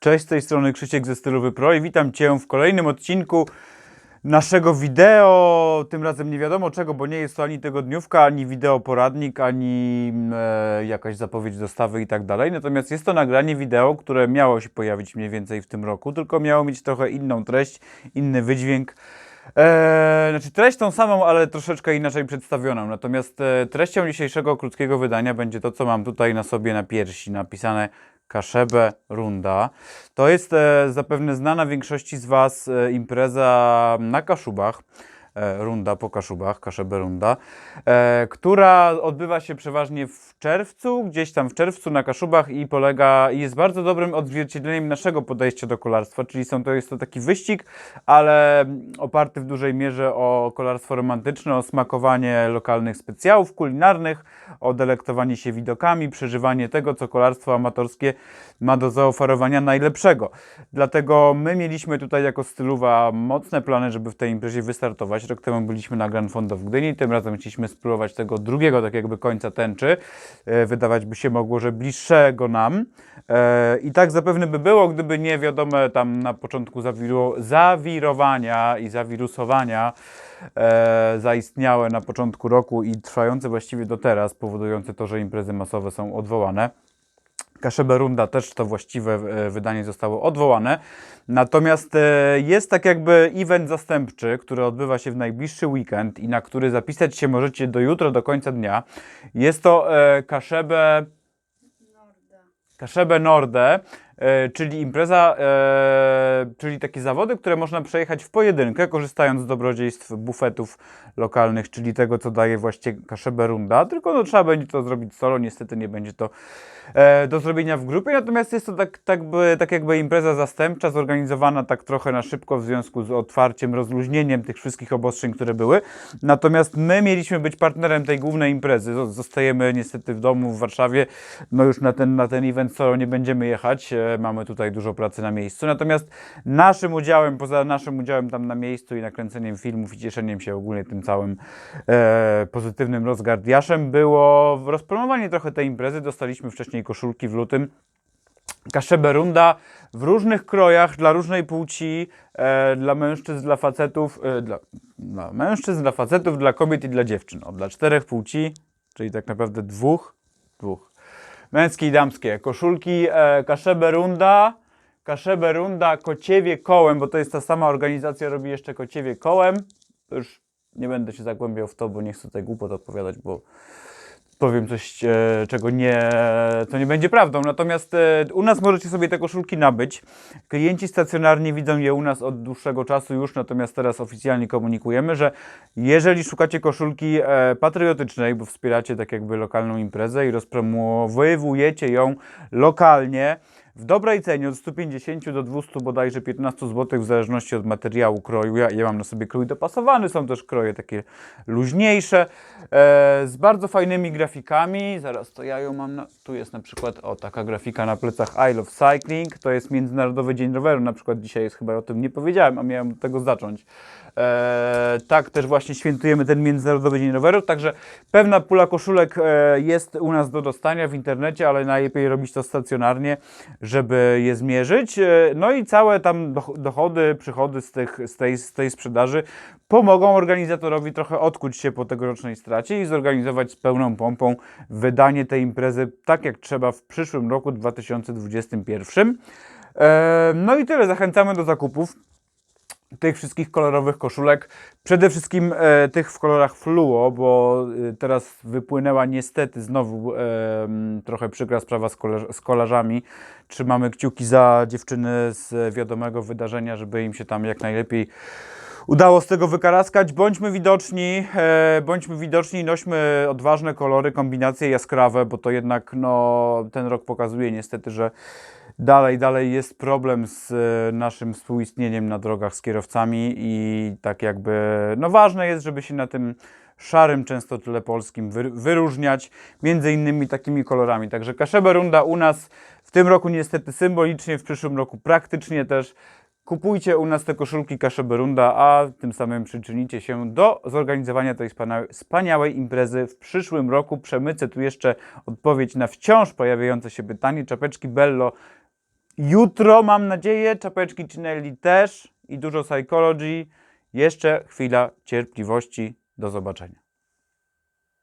Cześć, z tej strony Krzysiek ze Stylowy Pro i witam Cię w kolejnym odcinku naszego wideo. Tym razem nie wiadomo czego, bo nie jest to ani tygodniówka, ani wideo poradnik, ani e, jakaś zapowiedź dostawy i tak dalej. Natomiast jest to nagranie wideo, które miało się pojawić mniej więcej w tym roku, tylko miało mieć trochę inną treść, inny wydźwięk. E, znaczy treść tą samą, ale troszeczkę inaczej przedstawioną. Natomiast e, treścią dzisiejszego krótkiego wydania będzie to, co mam tutaj na sobie na piersi, napisane Kaszebę Runda. To jest e, zapewne znana większości z Was e, impreza na Kaszubach. E, runda po Kaszubach, Kaszebę Runda, e, która odbywa się przeważnie w czerwcu, gdzieś tam w czerwcu na Kaszubach i polega, i jest bardzo dobrym odzwierciedleniem naszego podejścia do kolarstwa, czyli są to, jest to taki wyścig, ale oparty w dużej mierze o kolarstwo romantyczne, o smakowanie lokalnych specjałów kulinarnych, o delektowanie się widokami, przeżywanie tego, co kolarstwo amatorskie ma do zaoferowania najlepszego. Dlatego my mieliśmy tutaj jako stylowa mocne plany, żeby w tej imprezie wystartować. Rok temu byliśmy na Grand Fondo w Gdyni, tym razem chcieliśmy spróbować tego drugiego, tak jakby końca tęczy. E, Wydawać by się mogło, że bliższego nam. E, I tak zapewne by było, gdyby nie wiadome tam na początku zawiru, zawirowania i zawirusowania e, zaistniałe na początku roku i trwające właściwie do teraz, powodujące to, że imprezy masowe są odwołane. Kaszeberunda też to właściwe e, wydanie zostało odwołane. Natomiast e, jest tak jakby event zastępczy, który odbywa się w najbliższy weekend i na który zapisać się możecie do jutro, do końca dnia. Jest to e, Kaszebę Kaszebę Norde, e, czyli impreza, e, czyli takie zawody, które można przejechać w pojedynkę, korzystając z dobrodziejstw bufetów lokalnych, czyli tego, co daje właśnie Kaszebę Runda. Tylko no, trzeba będzie to zrobić solo, niestety nie będzie to e, do zrobienia w grupie, natomiast jest to tak, tak, by, tak jakby impreza zastępcza, zorganizowana tak trochę na szybko w związku z otwarciem, rozluźnieniem tych wszystkich obostrzeń, które były. Natomiast my mieliśmy być partnerem tej głównej imprezy. Zo- Zostajemy niestety w domu w Warszawie. No już na ten, na ten event solo nie będziemy jechać. Mamy tutaj dużo pracy na miejscu. Natomiast naszym udziałem, poza naszym udziałem tam na miejscu i nakręceniem filmów i cieszeniem się ogólnie tym całym e, pozytywnym rozgardiaszem, było rozpromowanie trochę tej imprezy. Dostaliśmy wcześniej koszulki w lutym. Kaszeberunda w różnych krojach, dla różnej płci, e, dla mężczyzn, dla facetów, e, dla, dla mężczyzn, dla facetów, dla kobiet i dla dziewczyn. O, dla czterech płci, czyli tak naprawdę dwóch, dwóch. Męskie i damskie. Koszulki e, Kaszeberunda, Kaszeberunda Kociewie Kołem, bo to jest ta sama organizacja, robi jeszcze Kociewie Kołem. To już nie będę się zagłębiał w to, bo nie chcę tutaj głupot odpowiadać, bo powiem coś, e, czego nie, to nie będzie prawdą. Natomiast e, u nas możecie sobie te koszulki nabyć. Klienci stacjonarnie widzą je u nas od dłuższego czasu już, natomiast teraz oficjalnie komunikujemy, że jeżeli szukacie koszulki e, patriotycznej, bo wspieracie tak jakby lokalną imprezę i rozpromowujecie ją lokalnie, w dobrej cenie od 150 do 200 bodajże 15 zł w zależności od materiału kroju. Ja, ja mam na sobie krój dopasowany, są też kroje takie luźniejsze, z bardzo fajnymi grafikami. Zaraz to ja ją mam, na, tu jest na przykład o taka grafika na plecach I Love Cycling, to jest Międzynarodowy Dzień Roweru, na przykład dzisiaj jest chyba o tym nie powiedziałem, a miałem od tego zacząć. E, tak też właśnie świętujemy ten Międzynarodowy Dzień Roweru, także pewna pula koszulek e, jest u nas do dostania w internecie, ale najlepiej robić to stacjonarnie, żeby je zmierzyć. E, no i całe tam doch- dochody, przychody z, tych, z, tej, z tej sprzedaży pomogą organizatorowi trochę odkuć się po tegorocznej stracie i zorganizować z pełną pompą wydanie tej imprezy tak jak trzeba w przyszłym roku 2021. E, no i tyle, zachęcamy do zakupów tych wszystkich kolorowych koszulek. Przede wszystkim e, tych w kolorach fluo, bo e, teraz wypłynęła niestety znowu e, trochę przykra sprawa z, kolarz- z kolarzami. Trzymamy kciuki za dziewczyny z wiadomego wydarzenia, żeby im się tam jak najlepiej udało z tego wykaraskać. Bądźmy widoczni, e, bądźmy widoczni, nośmy odważne kolory, kombinacje jaskrawe, bo to jednak no, ten rok pokazuje niestety, że dalej, dalej jest problem z e, naszym współistnieniem na drogach z kierowcami i tak jakby, no ważne jest, żeby się na tym szarym często tle polskim wy, wyróżniać, między innymi takimi kolorami. Także Kaszebę Runda u nas w tym roku niestety symbolicznie, w przyszłym roku praktycznie też. Kupujcie u nas te koszulki Kaszeberunda, a tym samym przyczynicie się do zorganizowania tej wspania- wspaniałej imprezy w przyszłym roku. Przemycę tu jeszcze odpowiedź na wciąż pojawiające się pytanie. Czapeczki Bello jutro mam nadzieję, czapeczki Cinelli też i dużo psychology. Jeszcze chwila cierpliwości. Do zobaczenia.